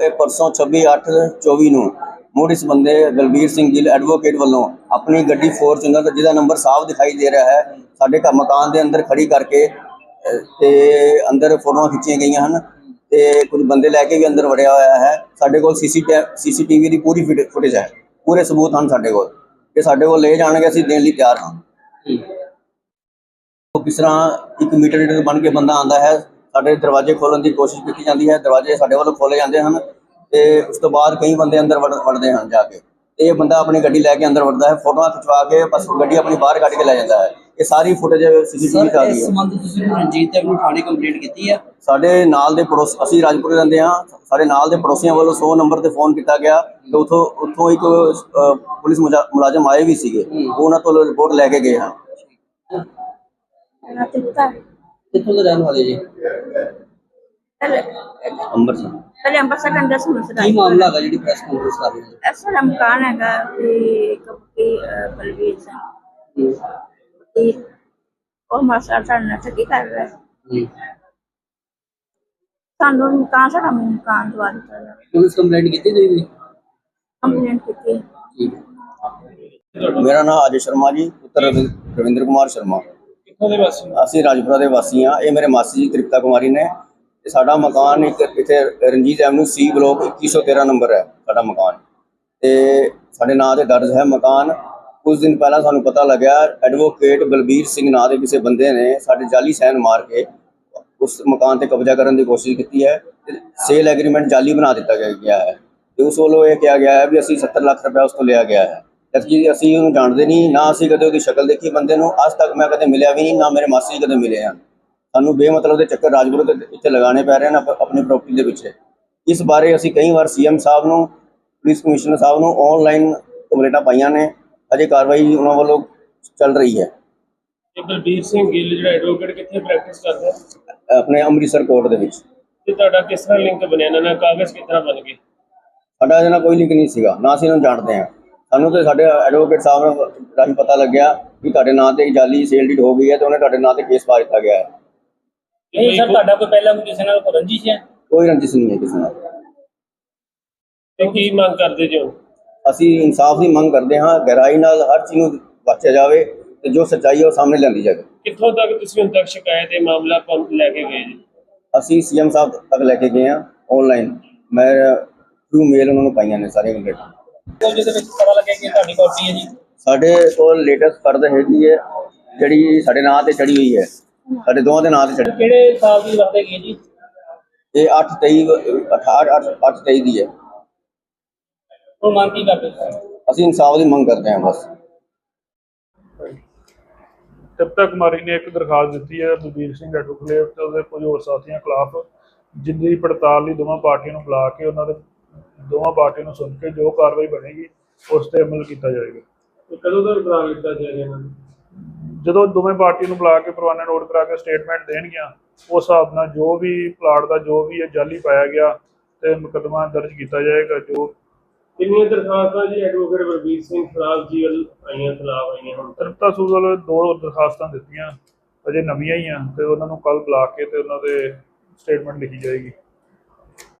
ਇਹ ਪਰਸੋਂ 26/8/24 ਨੂੰ ਮੁੜ ਇਸ ਬੰਦੇ ਬਲਬੀਰ ਸਿੰਘ ਗਿੱਲ ਐਡਵੋਕੇਟ ਵੱਲੋਂ ਆਪਣੀ ਗੱਡੀ ਫੋਰਚੂਨਰ ਜਿਹਦਾ ਨੰਬਰ ਸਾਫ਼ ਦਿਖਾਈ ਦੇ ਰਿਹਾ ਹੈ ਸਾਡੇ ਘਰ ਮਕਾਨ ਦੇ ਅੰਦਰ ਖੜੀ ਕਰਕੇ ਤੇ ਅੰਦਰ ਫੋਟੋਆਂ ਖਿੱਚੀਆਂ ਗਈਆਂ ਹਨ ਤੇ ਕੁਝ ਬੰਦੇ ਲੈ ਕੇ ਵੀ ਅੰਦਰ ਵੜਿਆ ਹੋਇਆ ਹੈ। ਸਾਡੇ ਕੋਲ ਸੀਸੀਟੀਵੀ ਦੀ ਪੂਰੀ ਫੁਟੇਜ ਹੈ। ਪੂਰੇ ਸਬੂਤ ਹਨ ਸਾਡੇ ਕੋਲ। ਕਿ ਸਾਡੇ ਕੋਲ ਲੈ ਜਾਣਗੇ ਅਸੀਂ ਦੇਣ ਲਈ ਤਿਆਰ ਹਾਂ। ਉਹ ਕਿਸ ਤਰ੍ਹਾਂ ਇੱਕ ਮੀਟਰ ਰੀਡਰ ਬਣ ਕੇ ਬੰਦਾ ਆਂਦਾ ਹੈ ਸਾਡੇ ਦਰਵਾਜ਼ੇ ਖੋਲਣ ਦੀ ਕੋਸ਼ਿਸ਼ ਕੀਤੀ ਜਾਂਦੀ ਹੈ ਦਰਵਾਜ਼ੇ ਸਾਡੇ ਵੱਲੋਂ ਖੋਲੇ ਜਾਂਦੇ ਹਨ ਤੇ ਉਸ ਤੋਂ ਬਾਅਦ ਕਈ ਬੰਦੇ ਅੰਦਰ ਵੜ- ਵੜਦੇ ਹਨ ਜਾ ਕੇ। ਇਹ ਬੰਦਾ ਆਪਣੀ ਗੱਡੀ ਲੈ ਕੇ ਅੰਦਰ ਵੜਦਾ ਹੈ ਫੋਟੋਆਂ ਖਿਚਵਾ ਕੇ ਬਸ ਗੱਡੀ ਆਪਣੀ ਬਾਹਰ ਕੱਢ ਕੇ ਲੈ ਜਾਂਦਾ ਹੈ। ਇਹ ਸਾਰੀ ਫੁਟੇਜ ਸੀਸੀਟੀਵੀ ਆ ਸਰ ਗਈ ਇਸ ਹੈ। ਸੰਬੰਧ ਤੁਸੀਂ ਰਣਜੀਤ ਤੇ ਨੂੰ ਥਾਣੇ ਕੰਪਲੇਂਟ ਕੀਤੀ ਹੈ? ਸਾਡੇ ਨਾਲ ਦੇ ਪੜੋਸ ਅਸੀਂ ਰਾਜਪੁਰ ਰਹਿੰਦੇ ਹਾਂ ਸਾਡੇ ਨਾਲ ਦੇ ਪੜੋਸੀਆਂ ਵੱਲੋਂ 100 ਨੰਬਰ ਤੇ ਫੋਨ ਕੀਤਾ ਗਿਆ ਤੇ ਉਥੋਂ ਉਥੋਂ ਇੱਕ ਪੁਲਿਸ ਮੁਲਾਜ਼ਮ ਆਏ ਵੀ ਸੀਗੇ। ਉਹ ਉਹਨਾਂ ਤੋਂ ਰਿਪੋਰਟ ਲੈ ਕੇ ਗਏ ਤਿੱਤਾ ਕਿੱਥੋਂ ਦੇ ਰਹਿਣ ਵਾਲੇ ਜੀ? ਪਹਿਲੇ ਅੰਮ੍ਰਿਤਸਰ। ਪਹਿਲੇ ਅੰਬਰਸਰ ਦੇ ਅੰਦਰ ਕੀ ਮਾਮਲਾ ਹੈਗਾ ਜਿਹੜੀ ਪ੍ਰੈਸ ਕਾਨਫਰੰਸ ਕਰ ਰਹੇ ਹੋ? ਐਸਾ ਮਕਾਨ ਹੈਗਾ ਕਿ ਕਪੀ ਬਲਵੀਰ ਸਿੰਘ। ਉਹ ਮਾਸਟਰ ਸਾਡੇ ਨਾਲ ਠੱਗੀ ਕਰ ਰਿਹਾ। ਹੈ। ਸਾਨੂੰ ਮਕਾਨ ਸਾਡਾ ਮਕਾਨ ਦਵਾ ਦਿੱਤਾ ਗਿਆ। ਪੁਲਿਸ ਕੰਪਲੇਂਟ ਕੀਤੀ ਤੁਸੀਂ ਵੀ? ਕੰਪਲੇਂਟ ਕੀਤੀ। ਮੇਰਾ ਨਾਮ ਅਜੇ ਸ਼ਰਮਾ ਜੀ ਪੁੱਤਰ ਰਵਿੰ- ਰਵਿੰਦਰ ਕੁਮਾਰ ਸ਼ਰਮਾ। ਕਿੱਥੋਂ ਦੇ ਵਾਸੀ ਅਸੀਂ ਰਾਜਪੁਰਾ ਦੇ ਵਾਸੀ ਹਾਂ। ਇਹ ਮੇਰੇ ਮਾਸੀ ਜੀ ਤ੍ਰਿਪਤਾ ਕੁਮਾਰੀ ਨੇ। ਤੇ ਸਾਡਾ ਮਕਾਨ ਇੱਕ ਇੱਥੇ Ranjit avenue C block 2113 number ਹੈ ਸਾਡਾ ਮਕਾਨ। ਤੇ ਸਾਡੇ ਨਾਂ ਤੇ ਦਰਜ ਹੈ ਮਕਾਨ। ਕੁਝ ਦਿਨ ਪਹਿਲਾਂ ਸਾਨੂੰ ਪਤਾ ਲੱਗਿਆ, ਐਡਵੋਕੇਟ ਬਲਬੀਰ ਸਿੰਘ ਨਾਂ ਦੇ ਕਿਸੇ ਬੰਦੇ ਨੇ ਸਾਡੇ ਜਾਲੀ ਸਾਈਨ ਮਾਰ ਕੇ ਉਸ ਮਕਾਨ ਤੇ ਕਬਜ਼ਾ ਕਰਨ ਦੀ ਕੋਸ਼ਿਸ਼ ਕੀਤੀ ਹੈ। ਸੇਲ ਐਗਰੀਮੈਂਟ ਜਾਲੀ ਬਣਾ ਦਿੱਤਾ ਗਿਆ- ਗਿਆ ਹੈ। ਤੇ ਉਸ ਵੱਲੋਂ ਇਹ ਕਿਹਾ ਗਿਆ ਹੈ ਵੀ ਅਸੀਂ 70 ਲੱਖ ਰੁਪਏ ਉਸ ਤੋਂ ਲਿਆ ਗਿਆ ਹੈ। ਜਦਕਿ ਅਸੀਂ ਉਹਨੂੰ ਜਾਣਦੇ ਨਹੀਂ ਨਾ ਅਸੀਂ ਕਦੇ ਉਹਦੀ ਸ਼ਕਲ ਦੇਖੀ ਬੰਦੇ ਨੂੰ ਅੱਜ ਤੱਕ ਮੈਂ ਕਦੇ ਮਿਲਿਆ ਵੀ ਨਹੀਂ ਨਾ ਮੇਰੇ ਮਾਸੀ ਕਦੇ ਮਿਲੇ ਹਨ। ਸਾਨੂੰ ਬੇਮਤਲਬ ਦੇ ਚੱਕਰ ਰਾਜਪੁਰ ਦੇ ਇੱਥੇ ਲਗਾਉਣੇ ਪੈ ਰਹੇ ਨੇ ਆਪ- ਆਪਣੀ ਪ੍ਰਾਪਰਟੀ ਦੇ ਪਿੱਛੇ। ਇਸ ਬਾਰੇ ਅਸੀਂ ਕਈ ਵਾਰ ਸੀਐਮ ਸਾਹਿਬ ਨੂੰ ਪੁਲਿਸ ਕਮਿਸ਼ਨਰ ਸਾਹਿਬ ਨੂੰ ਆਨਲਾਈਨ ਕੰਪਲੇਂਟਾਂ ਪਾਈਆਂ ਨੇ ਅਜੇ ਕਾਰਵਾਈ ਉਹਨਾਂ ਵੱਲੋਂ ਚੱਲ ਰਹੀ ਹੈ। ਇਹ ਬਲਬੀਰ ਸਿੰਘ ਗਿੱਲ ਜਿਹੜਾ ਐਡਵੋਕੇਟ ਕਿੱਥੇ ਪ੍ਰੈਕਟਿਸ ਕਰਦਾ? ਹੈ? ਆਪਣੇ ਅੰਮ੍ਰਿਤਸਰ ਕੋਰਟ ਦੇ ਵਿੱਚ। ਤੇ ਤੁਹਾਡਾ ਕਿਸ ਤਰ੍ਹਾਂ ਲਿੰਕ ਬਣਿਆ? ਇਹਨਾਂ ਨਾਲ ਕਾਗਜ਼ ਕਿਸ ਤਰ੍ਹਾਂ ਬਣ ਗਏ? ਸਾਡਾ ਇਹਦੇ ਨਾਲ ਕੋਈ ਲਿੰਕ ਨਹੀਂ ਸੀਗਾ ਨਾ ਅਸੀਂ ਇਹਨੂੰ ਜਾਣਦੇ ਹਾਂ। ਸਾਨੂੰ ਤੇ ਸਾਡੇ ਐਡਵੋਕੇਟ ਸਾਹਿਬ ਨੂੰ ਰਾਹੀਂ ਪਤਾ ਲੱਗਿਆ ਵੀ ਤੁਹਾਡੇ ਨਾਂ ਤੇ ਇੱਕ ਜਾਲੀ ਸੇਲ ਡੀਡ ਹੋ ਗਈ ਹੈ ਤੇ ਉਹਨੇ ਤੁਹਾਡੇ ਨਾਂ ਤੇ ਕੇਸ ਪਾ ਦਿੱਤਾ ਗਿਆ ਹੈ। ਨਹੀਂ ਸਰ ਤੁਹਾਡਾ ਕੋਈ ਪਹਿਲਾਂ ਕਿਸੇ ਨਾਲ ਕੋਈ ਰੰਜਿਸ਼ ਹੈ? ਕੋਈ ਰੰਜਿਸ਼ ਨਹੀਂ ਹੈ ਕਿਸੇ ਨਾਲ। ਤੇ ਕੀ ਮੰਗ ਕਰਦੇ ਜੀ? ਅਸੀਂ ਇਨਸਾਫ ਦੀ ਮੰਗ ਕਰਦੇ ਹਾਂ ਗਹਿਰਾਈ ਨਾਲ ਹਰ ਚੀਜ਼ ਨੂੰ ਵਾਚਿਆ ਜਾਵੇ ਤੇ ਜੋ ਸੱਚਾਈ ਹੈ ਉਹ ਸਾਹਮਣੇ ਲਿਆਂਦੀ ਜਾਵੇ। ਕਿੱਥੋਂ ਤੱਕ ਤੁਸੀਂ ਹੁਣ ਤੱਕ ਸ਼ਿਕਾਇਤ ਇਹ ਮਾਮਲਾ ਪੰ- ਲੈ ਕੇ ਗਏ ਜੀ? ਅਸੀਂ ਸੀਐਮ ਸਾਹਿਬ ਤੱਕ ਲੈ ਕੇ ਗਏ ਹਾਂ ਆਨਲਾਈਨ ਮੈਂ ਥਰੂ ਮੇਲ ਉਹਨਾਂ ਨੂੰ ਪਾਈਆਂ ਨੇ ਸਾਰੀਆਂ ਕੰਪਲੇਂਟਾਂ ਕੋਈ ਜਿਹਦੇ ਵਿੱਚ ਪਤਾ ਲੱਗਿਆ ਕਿ ਤੁਹਾਡੀ ਕਾਪੀ ਹੈ ਜੀ? ਸਾਡੇ ਕੋਲ ਲੇਟੈਸਟ ਫਰਦ ਹੈਗੀ ਹੈ ਜਿਹੜੀ ਸਾਡੇ ਨਾਂ ਤੇ ਚੜੀ ਹੋਈ ਹੈ। ਸਾਡੇ ਦੋਵਾਂ ਦੇ ਨਾਂ ਤੇ ਚੜੀ ਕਿਹੜੇ ਸਾਲ ਦੀ ਵਰਤੇ ਗਈ ਜੀ? ਇਹ 8 23 18 8 8 23 ਦੀ ਹੈ। ਉਹ ਮੰਗ ਕੀ ਕਰਦੇ ਅਸੀਂ ਇਨਸਾਫ ਦੀ ਮੰਗ ਕਰਦੇ ਹਾਂ ਬਸ। ਤ੍ਰਿਪਤਾ ਕੁਮਾਰੀ ਨੇ ਇੱਕ ਦਰਖਾਸਤ ਦਿੱਤੀ ਹੈ ਬਲਬੀਰ ਸਿੰਘ ਐਡਵੋਕੇਟ ਤੇ ਉਹਦੇ ਕੁਝ ਹੋਰ ਸਾਥੀਆਂ ਖਿਲਾਫ ਜਿੰਦੀ ਪੜਤਾਲ ਲਈ ਦੋਵਾਂ ਪਾਰਟੀਆਂ ਨੂੰ ਬੁਲਾ ਕੇ ਉਹਨਾਂ ਦੇ ਦੋਵਾਂ ਪਾਰਟੀਆਂ ਨੂੰ ਸੁਣ ਕੇ ਜੋ ਕਾਰਵਾਈ ਬਣੇਗੀ ਉਸ ਤੇ ਅਮਲ ਕੀਤਾ ਜਾਏਗਾ। ਤੇ ਕਦੋਂ ਤੱਕ ਬਣਾ ਦਿੱਤਾ ਜਾਏਗਾ ਇਹਨਾਂ ਨੂੰ? ਜਦੋਂ ਦੋਵੇਂ ਪਾਰਟੀ ਨੂੰ ਬੁਲਾ ਕੇ ਪਰਵਾਨਾ ਨੋਟ ਕਰਾ ਕੇ ਸਟੇਟਮੈਂਟ ਦੇਣਗੀਆਂ ਉਸ ਹਿਸਾਬ ਨਾਲ ਜੋ ਵੀ ਪਲਾਟ ਦਾ ਜੋ ਵੀ ਹੈ ਜਾਲੀ ਪਾਇਆ ਗਿਆ ਤੇ ਮੁਕੱਦਮਾ ਦਰਜ ਕੀਤਾ ਜਾਏਗਾ ਜੋ ਕਿੰਨੀਆਂ ਦਰਖਾਸਤਾਂ ਜੀ ਐਡਵੋਕੇਟ ਬਲਬੀਰ ਸਿੰਘ ਖਿਲਾਫ ਜੀ ਆਈਆਂ ਖਿਲਾਫ ਆਈਆਂ ਹੁਣ? ਤ੍ਰਿਪਤਾ ਸੂਦ ਵੱਲੋਂ ਦੋ ਦਰਖਾਸਤਾਂ ਦਿੱਤੀਆਂ ਅਜੇ ਨਵੀਆਂ ਹੀ ਆ ਤੇ ਉਹਨਾਂ ਨੂੰ ਕੱਲ ਬੁਲਾ ਕੇ ਤੇ ਉਹਨਾਂ ਦੇ ਸਟੇਟਮੈਂਟ ਲਿਖੀ ਜਾਏਗੀ।